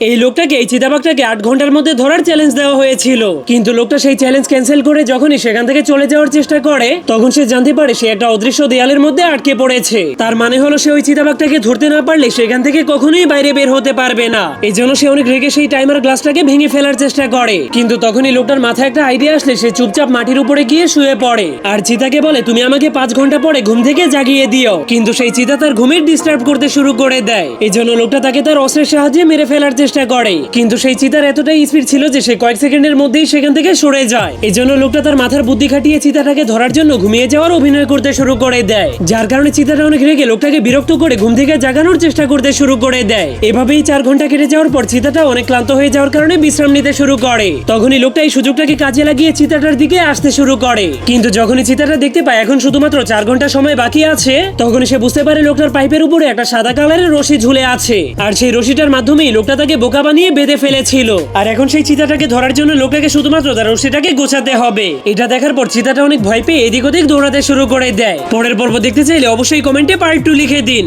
এই লোকটাকে এই চিতাবাঘটাকে আট ঘণ্টার মধ্যে ধরার চ্যালেঞ্জ দেওয়া হয়েছিল। কিন্তু লোকটা সেই চ্যালেঞ্জ ক্যান্সেল করে যখনই সেখান থেকে চলে যাওয়ার চেষ্টা করে, তখন সে জানতে পারে সে একটা অদৃশ্য দেয়ালের মধ্যে আটকে পড়েছে। তার মানে হলো সে ওই চিতাবাঘটাকে ধরতে না পারলে সেখান থেকে কখনোই বাইরে বের হতে পারবে না। এই জন্য সে অনেক রেগে সেই টাইমার গ্লাসটাকে ভেঙে ফেলার চেষ্টা করে। কিন্তু তখনই লোকটার মাথায় একটা আইডিয়া আসলে সে চুপচাপ মাটির উপরে গিয়ে শুয়ে পড়ে। আর চিতাকে বলে, তুমি আমাকে পাঁচ ঘণ্টা পরে ঘুম থেকে জাগিয়ে দিও। কিন্তু সেই চিতা তার ঘুমের ডিস্টার্ব করতে শুরু করে দেয়। এই জন্য লোকটা তাকে তার অস্ত্রের সাহায্যে মেরে ফেলার চেষ্টা করে। কিন্তু সেই চিতার এতটাই স্পিড ছিল যে সে কয়েক সেকেন্ডের মধ্যেই সেখান থেকে সরে যায়। এই জন্য লোকটা তার মাথার বুদ্ধি খাটিয়ে চিতাটাকে ধরার জন্য ঘুমিয়ে যাওয়ার অভিনয় করতে শুরু করে দেয়। যার কারণে চিতাটা অনেক রেগে লোকটাকে বিরক্ত করে ঘুম থেকে জাগানোর চেষ্টা করতে শুরু করে দেয়। এভাবেই চার ঘণ্টা কেটে যাওয়ার পর চিতাটা অনেক ক্লান্ত হয়ে যাওয়ার কারণে বিশ্রাম নিতে শুরু করে। তখনই লোকটা এই সুযোগটাকে কাজে লাগিয়ে চিতাটার দিকে আসতে শুরু করে। কিন্তু যখনই চিতাটা দেখতে পায় এখন শুধুমাত্র চার ঘণ্টা সময় বাকি আছে, তখনই সে বুঝতে পারে লোকটার পাইপের উপরে একটা সাদা কালারের রশি ঝুলে আছে। আর সেই রশিটার মাধ্যমেই লোকটা তাকে বোকা বানিয়ে বেঁধে ফেলেছিল। আর এখন সেই চিতাটাকে ধরার জন্য লোকটাকে শুধুমাত্র তার রশিটাকে গোছাতে হবে। এটা দেখার পর চিতাটা অনেক ভয় পেয়ে এদিক ওদিক দৌড়াতে শুরু করে দেয়। পরের পর্ব দেখতে চাইলে অবশ্যই কমেন্টে পার্ট টু লিখে দিন।